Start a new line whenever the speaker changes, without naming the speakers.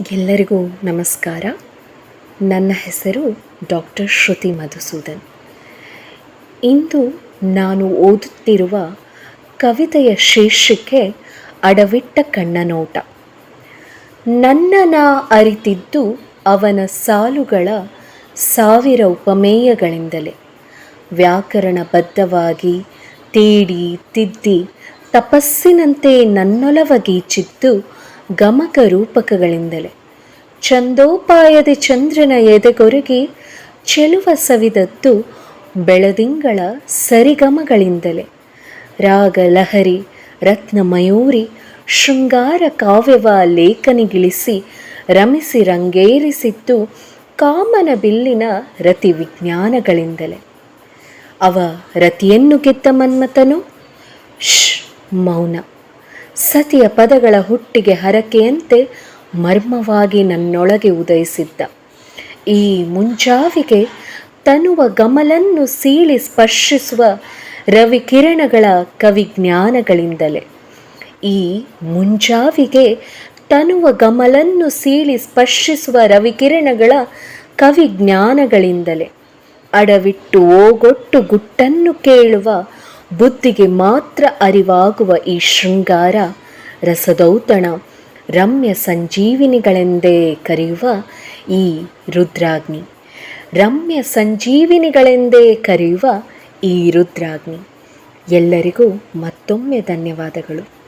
ಎಲ್ಲರಿಗೂ ನಮಸ್ಕಾರ. ನನ್ನ ಹೆಸರು ಡಾಕ್ಟರ್ ಶ್ರುತಿ ಮಧುಸೂದನ್. ಇಂದು ನಾನು ಓದುತ್ತಿರುವ ಕವಿತೆಯ ಶೀರ್ಷಿಕೆ ಅಡವಿಟ್ಟ ಕಣ್ಣನೋಟ. ನನ್ನನ ಅರಿತಿದ್ದು ಅವನ ಸಾಲುಗಳ ಸಾವಿರ ಉಪಮೇಯಗಳಿಂದಲೇ. ವ್ಯಾಕರಣಬದ್ಧವಾಗಿ ತೀಡಿ ತಿದ್ದಿ ತಪಸ್ಸಿನಂತೆ ನನ್ನೊಲವಗೀಚಿದ್ದು ಗಮಕ ರೂಪಕಗಳಿಂದಲೇ ಚಂದೋಪಾಯದ ಚಂದ್ರನ ಎದೆಗೊರಗಿ ಚೆಲುವ ಸವಿದದ್ದು ಬೆಳದಿಂಗಳ ಸರಿಗಮಗಳಿಂದಲೇ. ರಾಗ ಲಹರಿ, ರತ್ನ ಮಯೂರಿ, ಶೃಂಗಾರ ಕಾವ್ಯವ ಲೇಖನಿಗಿಳಿಸಿ ರಮಿಸಿ ರಂಗೇರಿಸಿದ್ದು ಕಾಮನ ಬಿಲ್ಲಿನ ರತಿ ವಿಜ್ಞಾನಗಳಿಂದಲೇ ಅವ ರತಿಯನ್ನು ಗೆದ್ದ ಮನ್ಮಥನು? ಶ್ ಮೌನ. ಸತಿಯ ಪದಗಳ ಹುಟ್ಟಿಗೆ ಹರಕೆಯಂತೆ ಮರ್ಮವಾಗಿ ನನ್ನೊಳಗೆ ಉದಯಿಸಿದ್ದ. ಈ ಮುಂಜಾವಿಗೆ ತನುವ ಗಮಲನ್ನು ಸೀಳಿ ಸ್ಪರ್ಶಿಸುವ ರವಿಕಿರಣಗಳ ಕವಿಜ್ಞಾನಗಳಿಂದಲೇ. ಈ ಮುಂಜಾವಿಗೆ ತನುವ ಗಮಲನ್ನು ಸೀಳಿ ಸ್ಪರ್ಶಿಸುವ ರವಿಕಿರಣಗಳ ಕವಿಜ್ಞಾನಗಳಿಂದಲೇ. ಅಡವಿಟ್ಟು ಓಗೊಟ್ಟು ಗುಟ್ಟನ್ನು ಕೇಳುವ ಬುದ್ಧಿಗೆ ಮಾತ್ರ ಅರಿವಾಗುವ ಈ ಶೃಂಗಾರ, ರಸದೌತಣ, ರಮ್ಯ ಸಂಜೀವಿನಿಗಳೆಂದೇ ಕರೆಯುವ ಈ ರುದ್ರಾಗ್ನಿ. ರಮ್ಯ ಸಂಜೀವಿನಿಗಳೆಂದೇ ಕರೆಯುವ ಈ ರುದ್ರಾಗ್ನಿ. ಎಲ್ಲರಿಗೂ ಮತ್ತೊಮ್ಮೆ ಧನ್ಯವಾದಗಳು.